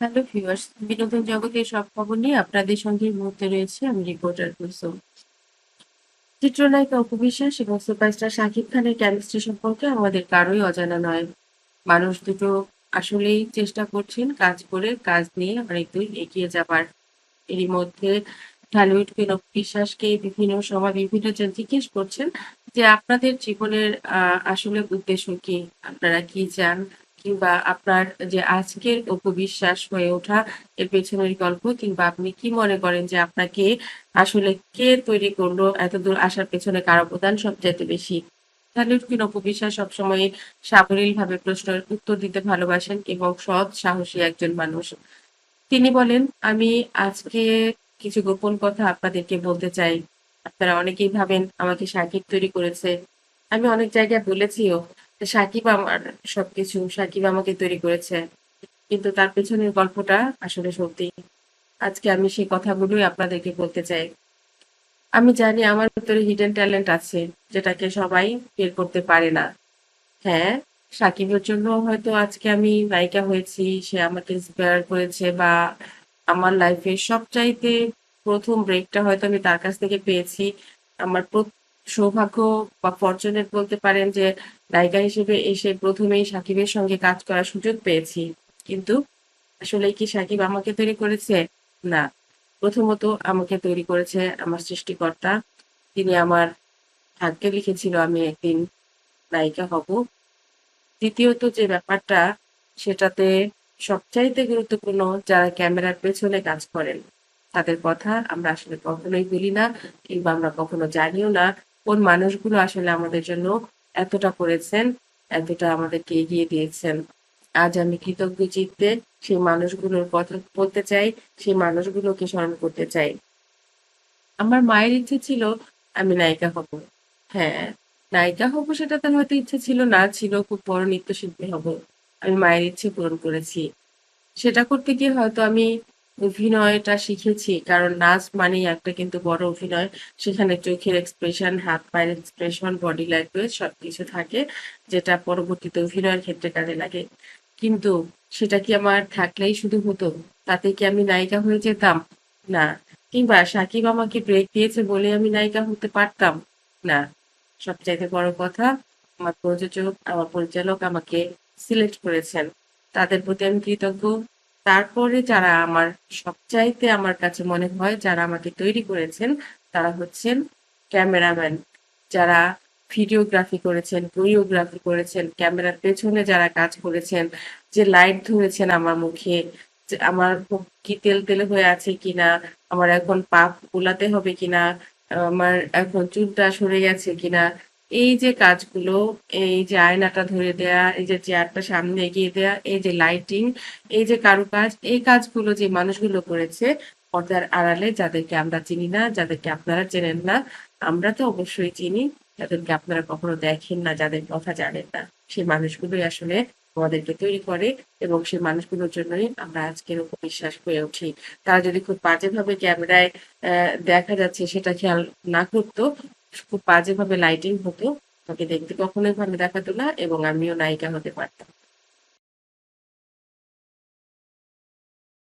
Hello viewers বিনোদন সব খবর নিয়ে আপনাদের সঙ্গে মুহূর্তে রয়েছে আমি রিপোর্টার কুলসুম। চিত্রনায়িকা এবং সুপারস্টার শাকিব খানের কেমিস্ট্রি সম্পর্কে আমাদের কারোই অজানা নয়। মানুষ দুটো আসলেই চেষ্টা করছেন কাজ করে, কাজ নিয়ে অনেক দূর এগিয়ে যাবার। এরই মধ্যে ঢালিউড কুইন বিশ্বাসকে বিভিন্ন সময় বিভিন্ন জন জিজ্ঞেস করছেন যে আপনাদের জীবনের আসলে উদ্দেশ্য কি? আপনারা কি চান? কিংবা আপনার যে আজকের অপু বিশ্বাস হয়ে ওঠা এর পেছনের গল্প, কিংবা আপনি কি মনে করেন যে আপনাকে আসলে কে তৈরি করল? এত দূর আসার পেছনে কার অবদান সবচাইতে বেশি? ঢালিউড কুইন অপু বিশ্বাস সবসময় সাবলীল ভাবে প্রশ্নের উত্তর দিতে ভালোবাসেন এবং সৎ, সাহসী একজন মানুষ। তিনি বলেন, আমি আজকে কিছু গোপন কথা আপনাদেরকে বলতে চাই। আপনারা অনেকেই ভাবেন আমাকে সাকিব তৈরি করেছে। আমি অনেক জায়গায় বলেছিও। সাকিব আমার সবকিছু, সাকিব আমাকে তৈরি করেছে। কিন্তু তার পেছনের গল্পটা আসলে সত্যি। আজকে আমি সেই কথাগুলোই আপনাদেরকে বলতে চাই। আমি জানি আমার ভিতরে হিডেন ট্যালেন্ট আছে, যেটাকে সবাই বের করতে পারে না। হ্যাঁ সাকিবের জন্য হয়তো আজকে আমি নায়িকা হয়েছি, সে আমাকে ইন্সপায়ার করেছে বা আমার লাইফের সবচাইতে প্রথম ব্রেকটা হয়তো আমি তার কাছ থেকে পেয়েছি। আমার সৌভাগ্য বা ফরচুনেট বলতে পারেন যে, নায়িকা হিসেবে এসে প্রথমেই সাকিবের সঙ্গে কাজ করার সুযোগ পেয়েছি। কিন্তু আসলে কি সাকিব আমাকে তৈরি করেছে? না। প্রথমত আমাকে তৈরি করেছে আমার সৃষ্টিকর্তা। তিনি আমার ভাগ্যে লিখেছিল, আমি একদিন নায়িকা হব। দ্বিতীয়ত যে ব্যাপারটা, সেটাতে সবচাইতে গুরুত্বপূর্ণ যারা ক্যামেরার পেছনে কাজ করেন, তাদের কথা আমরা আসলে কখনোই বলি না কিংবা আমরা কখনো জানিও না। কোন মানুষগুলো আসলে আমাদের জন্য এতটা করেছেন, এতটা আমাদেরকে এগিয়ে দিয়েছেন। আজ আমি কৃতজ্ঞ চিত্তে সেই মানুষগুলোর কথা বলতে চাই, সেই মানুষগুলোকে স্মরণ করতে চাই। আমার মায়ের ইচ্ছে ছিল আমি নায়িকা হব। হ্যাঁ নায়িকা হব সেটা তার হয়তো ইচ্ছে ছিল না, ছিল খুব বড় নৃত্যশিল্পী হব। আমি মায়ের ইচ্ছে পূরণ করেছি। সেটা করতে গিয়ে হয়তো আমি অভিনয়টা শিখেছি, কারণ নাচ মানেই একটা কিন্তু বড় অভিনয়। সেখানে চোখের এক্সপ্রেশন হাত পায়ের এক্সপ্রেশন বডি ল্যাঙ্গুয়েজ সবকিছু থাকে, যেটা পরবর্তীতে অভিনয়ের ক্ষেত্রে কাজে লাগে। কিন্তু সেটা কি আমার থাকলেই শুধু হতো? তাতে কি আমি নায়িকা হয়ে যেতাম? না। কিংবা সাকিব আমাকে ব্রেক দিয়েছে বলে আমি নায়িকা হতে পারতাম? না। সবচাইতে বড় কথা, আমার প্রযোজক, আমার পরিচালক আমাকে সিলেক্ট করেছেন। তাদের প্রতি আমি কৃতজ্ঞ। তারপরে যারা আমার সবচাইতে আমার কাছে মনে হয় যারা আমাকে তৈরি করেছেন, তারা হচ্ছেন ক্যামেরাম্যান। যারা ভিডিওগ্রাফি করেছেন, কোরিওগ্রাফি করেছেন, ক্যামেরার পেছনে যারা কাজ করেছেন, যে লাইট ধরেছেন আমার মুখে আমার কি তেল তেলে হয়ে আছে কিনা, আমার এখন পাপ গোলাতে হবে কিনা, আমার এখন চুলটা সরে গেছে কিনা এই যে কাজগুলো, এই যে আয়নাটা ধরে দেয়া, এই যে চেয়ারটা সামনে এগিয়ে দেয়া, এই যে লাইটিং এই যে কারুকাজ, এই কাজগুলো যে মানুষগুলো করেছে পর্দার আড়ালে, যাদেরকে আমরা চিনি না, যাদেরকে আপনারা চেনেন না, আমরা তো অবশ্যই চিনি, যাদেরকে আপনারা কখনো দেখেন না, যাদের কথা জানেন না। সেই মানুষগুলোই আসলে আমাদেরকে তৈরি করে এবং সেই মানুষগুলোর জন্যই আমরা আজকের উপর বিশ্বাস হয়ে উঠি। তারা যদি খুব বাজেভাবে ক্যামেরায় দেখা যাচ্ছে, সেটা খেয়াল না করতো খুব বাজেভাবে লাইটিং হতো। আমাকে দেখতে কখনোই ভালো দেখাতো না এবং আমিও নায়িকা হতে পারতাম।